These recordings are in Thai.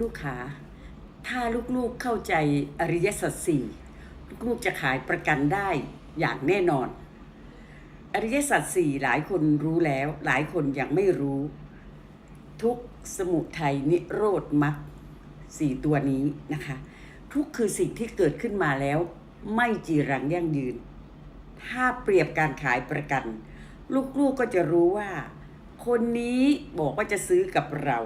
ลูกค้าถ้าลูกๆเข้าใจอริยสัจสี่ลูกๆจะขายประกันได้อย่างแน่นอน อริยสัจสี่หลายคนรู้แล้ว หลายคนยังไม่รู้ ทุกสมุทัยนิโรธมรรคสี่ตัวนี้นะคะ ทุกคือสิ่งที่เกิดขึ้นมาแล้ว ไม่จีรังยั่งยืน ถ้าเปรียบการขายประกัน ลูกๆก็จะรู้ว่า คนนี้บอกว่าจะซื้อกับเรา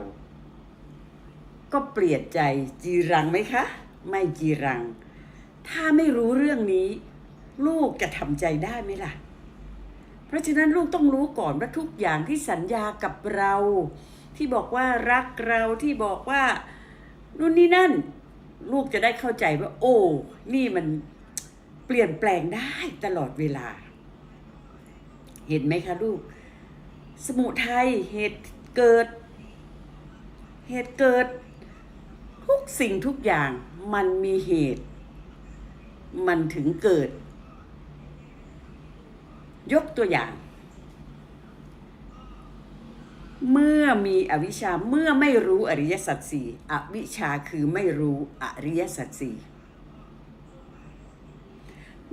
ก็เปลี่ยนใจจีรังไหมคะ ไม่จีรัง ถ้าไม่รู้เรื่องนี้ ลูกจะทำใจได้ไหมล่ะ เพราะฉะนั้นลูกต้องรู้ก่อนว่าทุกอย่างที่สัญญากับเรา ที่บอกว่ารักเราที่บอกว่านู่นนี่นั่น ลูกจะได้เข้าใจว่า โอ้ นี่มันเปลี่ยนแปลงได้ตลอดเวลา เห็นไหมคะลูก สมุทัยเหตุเกิด เหตุเกิด ทุกสิ่งทุกอย่างมันมีเหตุ มันถึงเกิด ยกตัวอย่าง เมื่อมีอวิชชาเมื่อไม่รู้อริยสัจสี่อวิชชาคือไม่รู้อริยสัจสี่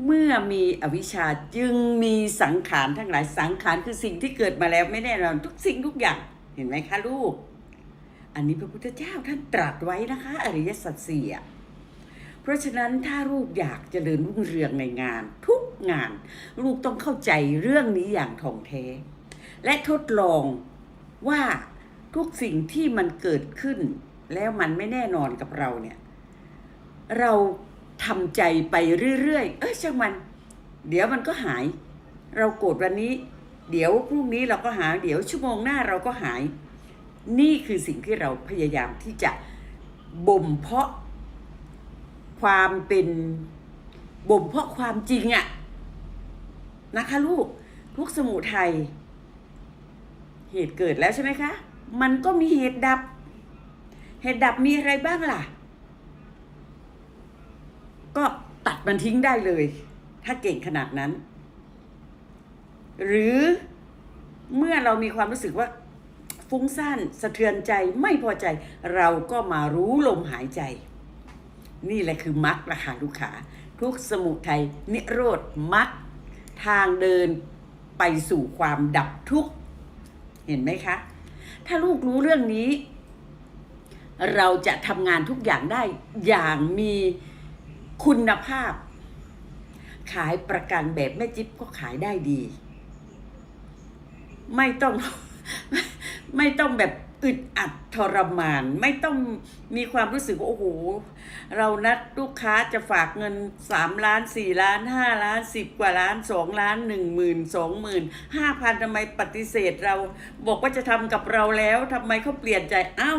เมื่อมีอวิชชาจึงมีสังขารทั้งหลายสังขารคือสิ่งที่เกิดมาแล้วไม่แน่นอนทุกสิ่งทุกอย่างเห็นไหมคะลูก อันนี้พระพุทธเจ้าท่านตรัสไว้นะคะ อริยสัจสี่อะเพราะฉะนั้นถ้าลูกอยากเจริญรุ่งเรืองในงาน ทุกงาน ลูกต้องเข้าใจเรื่องนี้อย่างถ่องแท้ และทดลองว่าทุกสิ่งที่มันเกิดขึ้น แล้วมันไม่แน่นอนกับเราเนี่ย เราทำใจไปเรื่อยๆ เอ้ยช่างมัน เดี๋ยวมันก็หาย เราโกรธวันนี้ เดี๋ยวพรุ่งนี้เราก็หายเดี๋ยวชั่วโมงหน้าเราก็หาย นี่คือสิ่งที่เราพยายามที่จะบ่มเพาะความเป็นบ่มเพาะความจริงอะนะคะลูกทุกสมุทัยเหตุเกิดแล้วใช่ไหมคะ มันก็มีเหตุดับ เหตุดับมีอะไรบ้างล่ะ ก็ตัดมันทิ้งได้เลย ถ้าเก่งขนาดนั้น หรือเมื่อเรามีความรู้สึกว่า ฟุ้งซ่านสะเทือนใจไม่พอใจ เราก็มารู้ลมหายใจ นี่แหละคือมรรคราคาลูกค้าทุกสมุทัยนิโรธมรรคทางเดินไปสู่ความดับทุกข์เห็นไหมคะ ถ้าลูกรู้เรื่องนี้ เราจะทำงานทุกอย่างได้อย่างมีคุณภาพ ขายประกันแบบแม่จิ๊บก็ขายได้ดี ไม่ต้อง ไม่ต้องแบบอึดอัดทรมาน ไม่ต้องมีความรู้สึกว่าโอ้โห เรานัดลูกค้าจะฝากเงินสามล้านสี่ล้านห้าล้านสิบกว่าล้านสองล้านหนึ่งหมื่นสองหมื่นห้าพันทำไมปฏิเสธเรา บอกว่าจะทำกับเราแล้วทำไมเขาเปลี่ยนใจเอ้า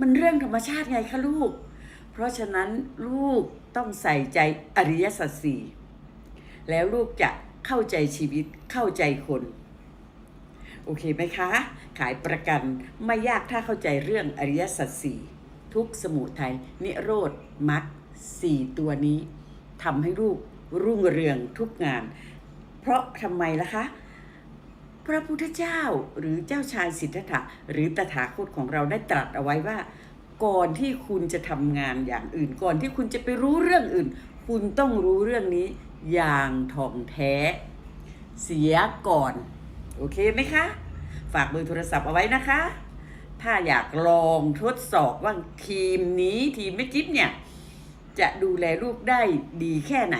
มันเรื่องธรรมชาติไงคะลูก เพราะฉะนั้นลูกต้องใส่ใจอริยสัจสี่แล้วลูกจะเข้าใจชีวิตเข้าใจคน โอเคไหมคะ ขายประกันไม่ยากถ้าเข้าใจเรื่องอริยสัจสี่ทุกสมุทัยนิโรธมรรคสี่ตัวนี้ทำให้ลูกรุ่งเรืองทุกงาน เพราะทำไมล่ะคะ พระพุทธเจ้าหรือเจ้าชายสิทธัตถะหรือตถาคตของเราได้ตรัสเอาไว้ว่า ก่อนที่คุณจะทำงานอย่างอื่น ก่อนที่คุณจะไปรู้เรื่องอื่น คุณต้องรู้เรื่องนี้อย่างถ่องแท้ เสียก่อน โอเคไหมคะ ฝากเบอร์โทรศัพท์เอาไว้นะคะ ถ้าอยากลองทดสอบว่าทีมนี้ทีมแม่จิ๊บเนี่ย จะดูแลลูกได้ดีแค่ไหน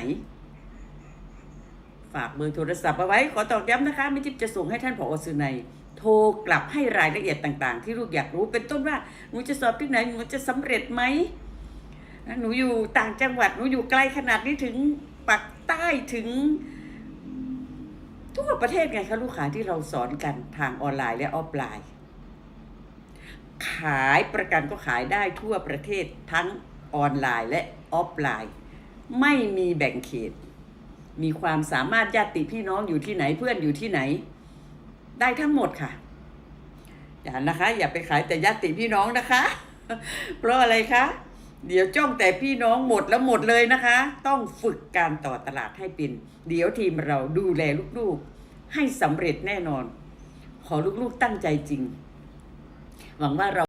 ฝากเบอร์โทรศัพท์เอาไว้ ขอตอกย้ำนะคะแม่จิ๊บจะส่งให้ท่านผอสุนัยโทรกลับให้รายละเอียดต่างๆ ที่ลูกอยากรู้เป็นต้นว่าหนูจะสอบที่ไหนหนูจะสำเร็จไหมหนูอยู่ต่างจังหวัดหนูอยู่ไกลขนาดนี้ถึงปักใต้ถึง ทั่วประเทศไงคะลูกค้าที่เราสอนกันทางออนไลน์และออฟไลน์ ขายประกันก็ขายได้ทั่วประเทศทั้งออนไลน์และออฟไลน์ ไม่มีแบ่งเขต มีความสามารถญาติพี่น้องอยู่ที่ไหนเพื่อนอยู่ที่ไหน ได้ทั้งหมดค่ะ อย่านะคะ อย่าไปขายแต่ญาติพี่น้องนะคะ เพราะอะไรคะ เดี๋ยวจ้องแต่พี่น้องหมดแล้วหมดเลยนะคะ ต้องฝึกการต่อตลาดให้เป็น เดี๋ยวทีมเราดูแลลูกๆ ให้สำเร็จแน่นอน ขอลูกๆตั้งใจจริง หวังว่าเรา